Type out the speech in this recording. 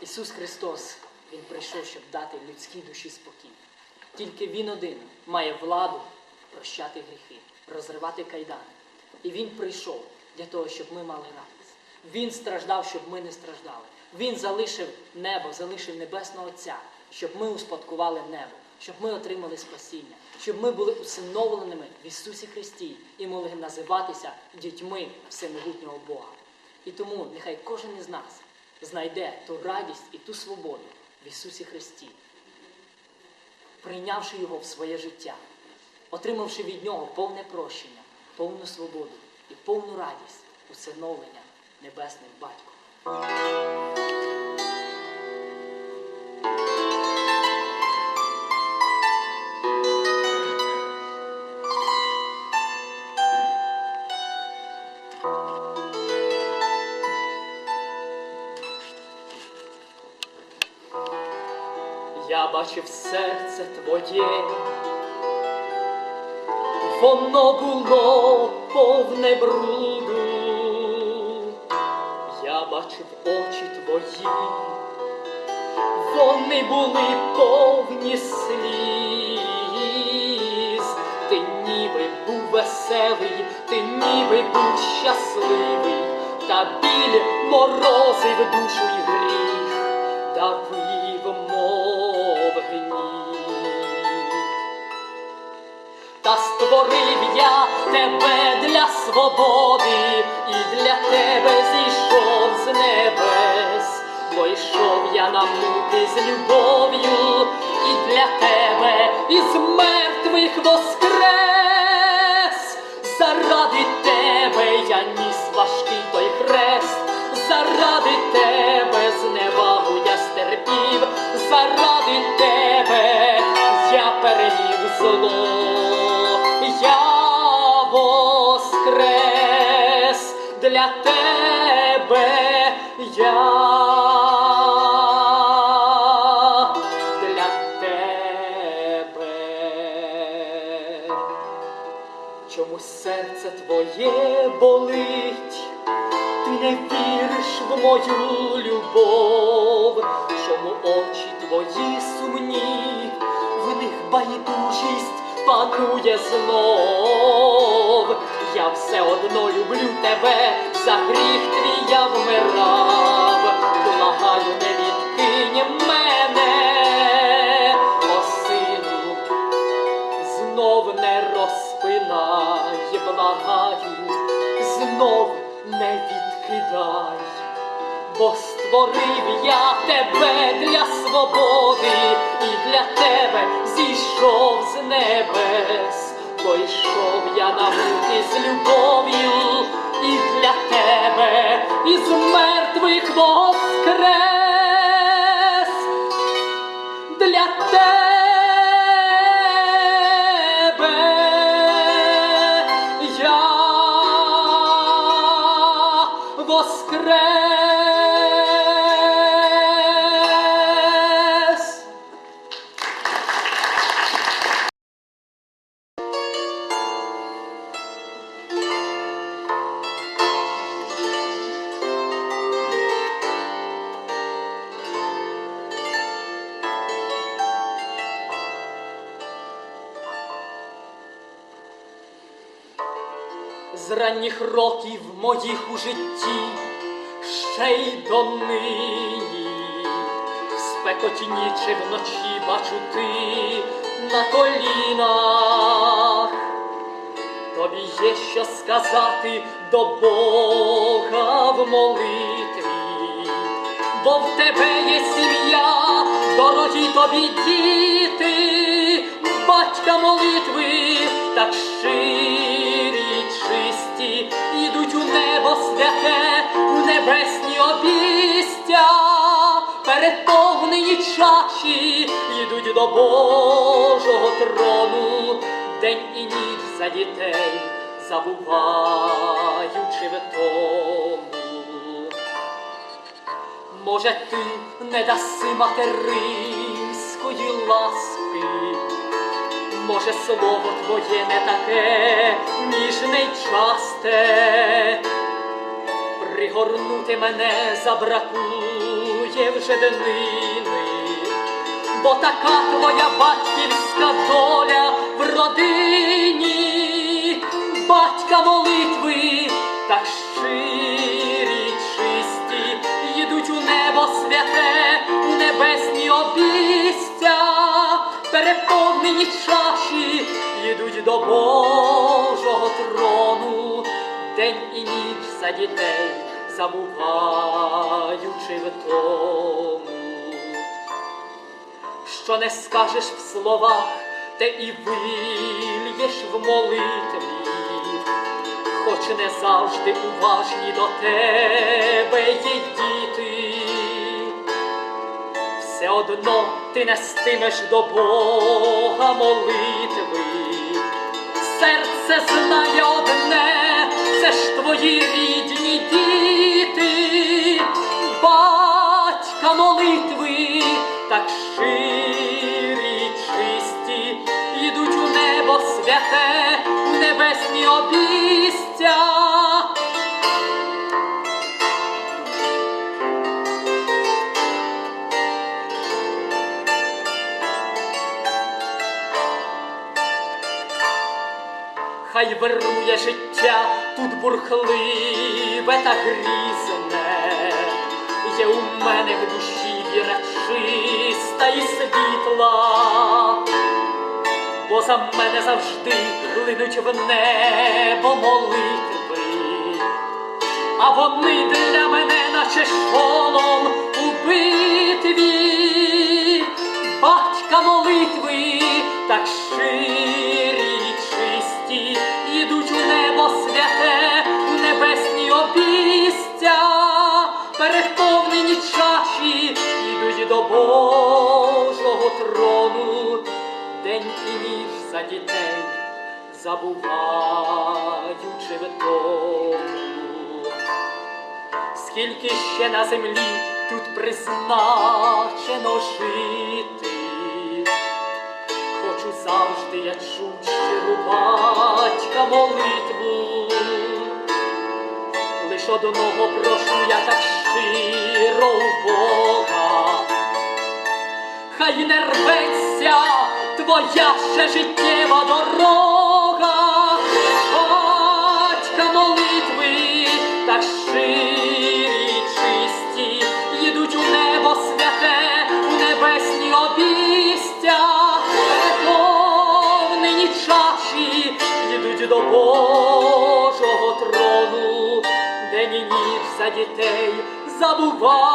Ісус Христос, Він прийшов, щоб дати людській душі спокій. Тільки Він один має владу прощати гріхи, розривати кайдани. І Він прийшов для того, щоб ми мали радість. Він страждав, щоб ми не страждали. Він залишив небо, залишив Небесного Отця, щоб ми успадкували небо, щоб ми отримали спасіння, щоб ми були усиновленими в Ісусі Христі і могли називатися дітьми всемогутнього Бога. І тому нехай кожен із нас знайде ту радість і ту свободу в Ісусі Христі, прийнявши Його в своє життя, отримавши від Нього повне прощення, повну свободу і повну радість усиновлення небесним батьком. Я бачив серце твоє, воно було повне бруду. Я бачив очі твої, вони були повні сліз. Ти ніби був веселий, ти ніби був щасливий, та біль морозив душу й гріх, давив, створив я тебе для свободи, і для тебе зійшов з небес, бо йшов я на муки з любов'ю, і для тебе із мертвих воскрес. Заради тебе я ніс важкий той хрест, заради тебе зневагу я стерпів, заради тебе я переміг зло, для тебе я. Для тебе чому серце твоє болить, ти не віриш в мою любов, чому очі твої сумні, в них байдужість панує знов. Все одно люблю тебе, за гріх твій я вмирав, благаю, не відкинь мене, о сину, знов не розпинай, благаю, знов не відкидай, бо створив я тебе для свободи, і для тебе зійшов з небес, йшов я на муки з любов'ю, і для тебе із мертвих воскрес для тебе я воскрес. З ранніх років моїх у житті, ще й донині, в спекоті нічі вночі бачу ти на колінах. Тобі є що сказати до Бога в молитві, бо в тебе є сім'я, дорогі тобі діти, батька молитви, так щирі, чаші, ідуть до Божого трону, день і ніч за дітей, забуваючи в тому. Може, ти не даси материнської ласки, може, слово твоє не таке ніжне й часте, пригорнути мене забракує вже днини, бо така твоя батьківська доля в родині, батька молитви так щирі, чисті, їдуть у небо святе, у небесні обістя, переповнені чаші, їдуть до Божого трону, день і ніч за дітей, забуваючи в тому що не скажеш в словах, те і вильєш в молитві, хоч не завжди уважні до тебе є діти, все одно ти нестимеш до Бога молитви. Серце знає одне, це ж твої рідні діти, небесні обістя. Хай вирує життя тут бурхливе та грізне, є у мене в душі віра чиста і світла, бо за мене завжди линуть в небо молитви, а вони для мене, наче шолом у битві, батька молитви так щирі, чисті, їдуть у небо святе, у небесні обістя, переповнені чаші, їдуть до Божого трону, день і ніч за дітей, забуваючи в тому. Скільки ще на землі тут призначено жити, хочу завжди я чуть щиру батька молитву. Лиш одного прошу я так щиро у Бога, хай не рветься твоя ще життєва дорога, батька молитви так щирі, чисті, їдуть у небо святе, у небесні обістя, переповнені чаші, їдуть до Божого трону, день і ніч за дітей забувають.